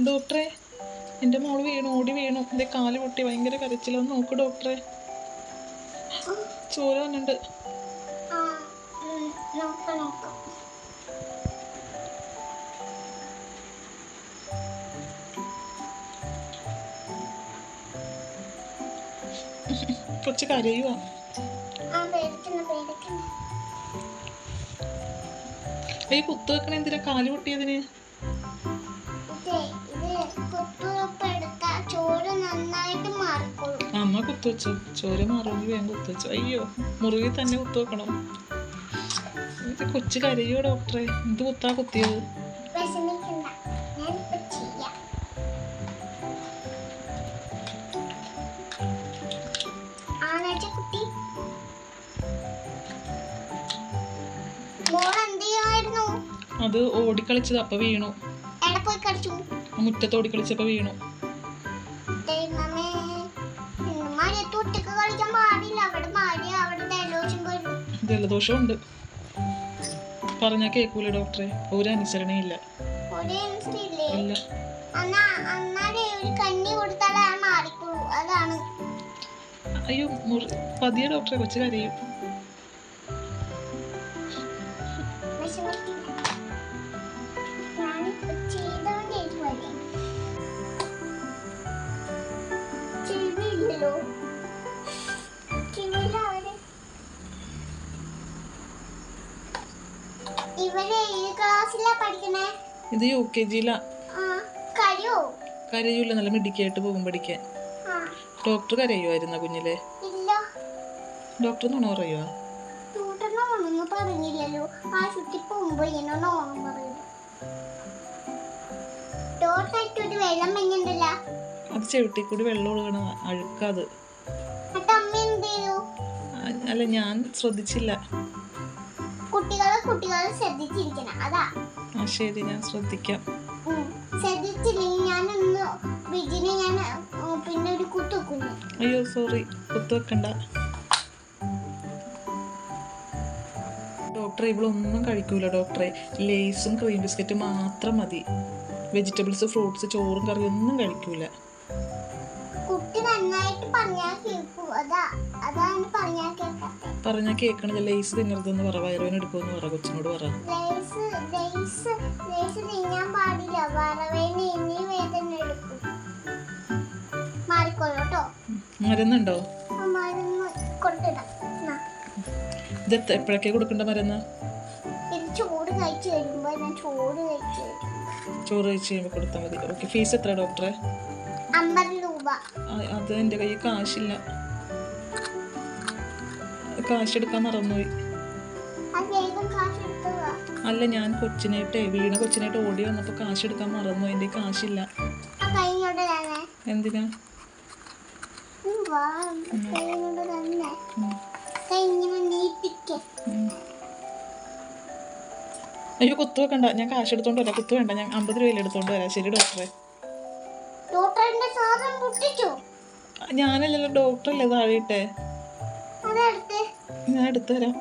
ഡോക്ടറെ എന്റെ മോൾ വീണു ഓടി വീണു. എന്റെ കാൽ പൊട്ടി ഭയങ്കര കരച്ചിലൊന്ന് നോക്ക് ഡോക്ടറെ. ചോര വന്നിട്ടുണ്ട് കൊച്ചു കരയുവാ. ഈ കുത്തു വെക്കണ എന്തിനാ കാൽ പൊട്ടിയതിന്? അമ്മ കുത്തു വെച്ചു ചോര മാറുമെങ്കിൽ വേഗം കുത്തു വെച്ചു അയ്യോ മുറുകി തന്നെ കുത്തു വെക്കണം ഇത് കൊച്ചു കരയോ ഡോക്ടറെ എന്ത് കുത്താ കുത്തിയത് അത് ഓടിക്കളിച്ചത് അപ്പൊ വീണു പോയി കളിച്ചു മുറ്റത്ത് ഓടിക്കളിച്ചപ്പോ വീണു. ജലദോഷമുണ്ട്. പറഞ്ഞാ കേക്കൂല ഡോക്ടറെ. ഒരു അനുസരണയില്ല. ഒരു ഇല്ലേ. അയ്യോ പതിയെ ഡോക്ടറെ കൊച്ചു കരയും. പഠിക്കണേ? ഇത് യു കെ ജിയിലാ. കരയൂല നല്ല മിടിക്കായിട്ട് പോകും പഠിക്കാൻ. ആ. ഡോക്ടർ കരയുമായിരുന്ന കുഞ്ഞിലെ? ഇല്ല. ഡോക്ടർ നുണ പറയുവാ പറഞ്ഞില്ലല്ലോ. ആശുപത്രി പോകുമ്പോ ഇങ്ങനെ ഓണം പറയും ഡോട്ടായിട്ടൊരു വെള്ളം മഞ്ഞുണ്ടല്ല അത് ചെവിട്ടി കൂടി വെള്ളം ഒഴുകണ. അഴുക്കത്. അല്ല ഞാൻ ശ്രദ്ധിച്ചില്ല. കുട്ടികളെ കുട്ടികളെ ശ്രദ്ധിച്ചിരിക്കണം. അതാ. ആ ശരി ഞാൻ ശ്രദ്ധിക്കാം. ഞാൻ ഒന്ന് ഞാൻ പിന്നെ ഒരു കുത്തു അയ്യോ സോറി. കുത്തു വെക്കണ്ട. ഡോക്ടറെ ഇവളൊന്നും കഴിക്കൂല ഡോക്ടറെ. ലേസും ക്രീം ബിസ്ക്കറ്റും മാത്രം മതി. വെജിറ്റബിൾസ് ഫ്രൂട്ട്സ് ചോറും കറിയും ഒന്നും കഴിക്കൂല. പറഞ്ഞാൽ കേക്കണില്ല ലേസ് തിന്നരുതെന്ന് പറ വയറുവേന എടുക്കുമെന്ന് പറ കൊച്ചിനോട് പറ. മരുന്നുണ്ടോ? ഇത് എപ്പോഴൊക്കെ കൊടുക്കണ്ട മരുന്ന്? ചോറ് കഴിച്ചു കഴിയുമ്പോ ഞാൻ ചോറ് കഴിച്ചു വരും ചോറ് കഴിച്ച് കഴിയുമ്പോൾ കൊടുത്താൽ മതി. ഓക്കെ ഫീസ് എത്ര ഡോക്ടറെ? അമ്പത് അത് എന്റെ കയ്യിൽ കാശില്ല. കാശ് എടുക്കാൻ മറന്നുപോയി. അല്ല ഞാൻ കൊച്ചിനായിട്ടേ വീണ കൊച്ചിനായിട്ട് ഓടി വന്നപ്പോൾ കാശ് എടുക്കാൻ മറന്നു എന്റെ കയ്യിൽ കാശില്ല. എന്തിനാ. അയ്യോ കുത്തു വെക്കണ്ട. ഞാൻ കാശ് എടുത്തോണ്ട് വരാം. കുത്തു വേണ്ട. ഞാൻ അമ്പത് രൂപയിൽ എടുത്തോണ്ട് വരാം. ശരി ഡോക്ടറെ. ഞാനല്ലല്ലോ ഡോക്ടറല്ലേ താഴെയിട്ടെ അതെടുത്ത്. ഞാൻ എടുത്തു തരാം.